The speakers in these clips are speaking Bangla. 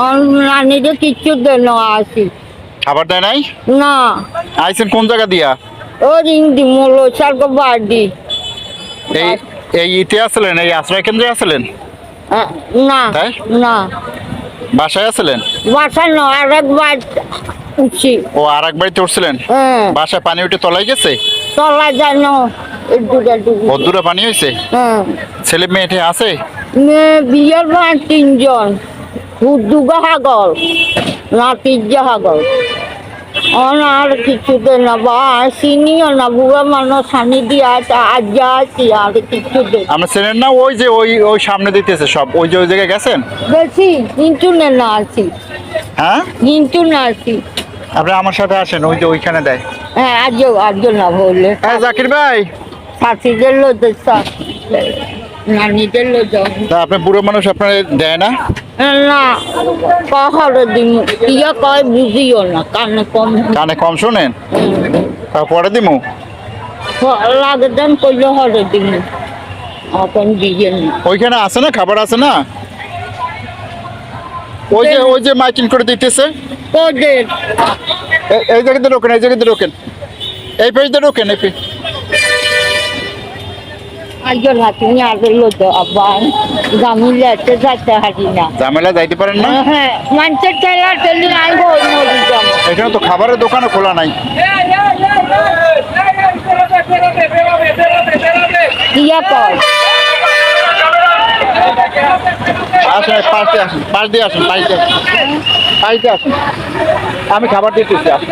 আমার নানিরে কিচ্ছু দেন আসি। খাবার দেয় নাই? না। আইছেন কোন জায়গা দিয়া? ও রিং দি মোলো বাড়ি। এই এই ইতে আসলেন এই আশ্রয় কেন্দ্রে আসলেন না না। বাসায় আসলেন বাসা নয় আর একবার উঠছি। ও আর এক বাড়িতে উঠছিলেন? হ্যাঁ। বাসায় পানি উঠে তলায় গেছে? পানি হয়েছে হ্যাঁ। ছেলে মেয়েটে আছে? মেয়ে বিয়ের তিনজন। দুগা হাগল নাতির হাগল আর কিছু দে না বা চিনিও না বুড়া মানুষ হানি দিয়া আজ যা আছি আর কিছু না। আমরা চেনেন না ওই যে ওই ওই সামনে দিতেছে সব ওই যে ওই জায়গায় গেছেন? বেশি কিন্তু না আছি। হ্যাঁ? কিন্তু না আছি। আপনি আমার সাথে আসেন ওই যে ওইখানে দেয়। হ্যাঁ আজও আজও না বললে। হ্যাঁ জাকির ভাই। সাথীদের লোক নানিদের লোক আপনি বুড়ো মানুষ আপনার দেয় না? না কহরে দিন ইয়া কয় বুঝিও না কানে কম। কানে কম শোনেন? তা পরে দিমু লাগে দেন কইলে হরে দিন এখন দিয়ে না ওইখানে আছে না খাবার আছে না? ওই যে ওই যে মাইকিং করে দিতেছে। এই জায়গাতে রোকেন এই জায়গাতে রোকেন এই পেজতে রোকেন এই পেজ আজও না তুমি আগে লোক আবার দামি লেটে যাতে হারি না। ঝামেলা যাইতে পারেন না? হ্যাঁ মানুষের ঠেলা ঠেলি ওই এখানে তো খাবারের দোকানও খোলা নাই। ইয়া কয় আসেন পাশ আসেন। পাশ দিয়ে আসেন। আমি খাবার দিতেছি আসেন।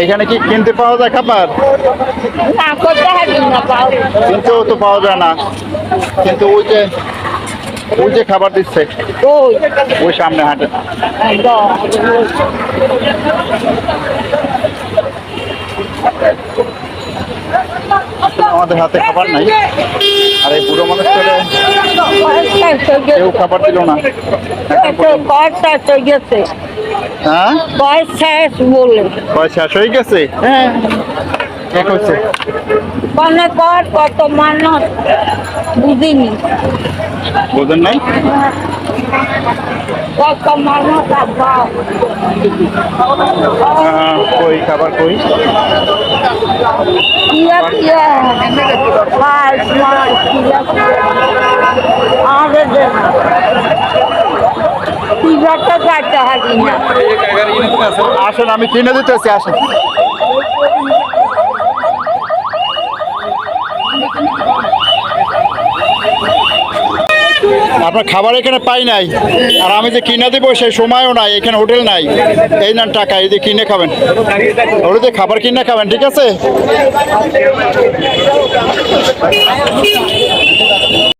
এইখানে কি কিনতে পাওয়া যায় খাবার? না করতে হারি না পাও কিনতেও তো পাওয়া যায় না। কিন্তু ওই যে ওই যে খাবার দিচ্ছে ওই। সামনে হাটে। আমাদের হাতে খাবার নাই। আর এই বুড়ো মানুষ কেউ খাবার দিল না। গেছে। হ্যাঁ? কয় শেষ বলে। কয় শেষ হয়ে গেছে? হ্যাঁ। কে করছে কনে কর কত মানুষ বুঝিনি। বোঝেন নাই? কত মানুষ আব্বা। আহ, কই খাবার কই? কিয়া মাছ মাছ কিয়া আরে দে কিয়াটা যাইতে হারি না আসেন, আমি কিনে দিতেছি, আসেন। আপনার খাবার এখানে পাই নাই। আর আমি যে কিনে দেবো সেই সময়ও নাই, এখানে হোটেল নাই। এই নেন টাকা, এই যে কিনে খাবেন। ওটা যে খাবার কিনে খাবেন, ঠিক আছে?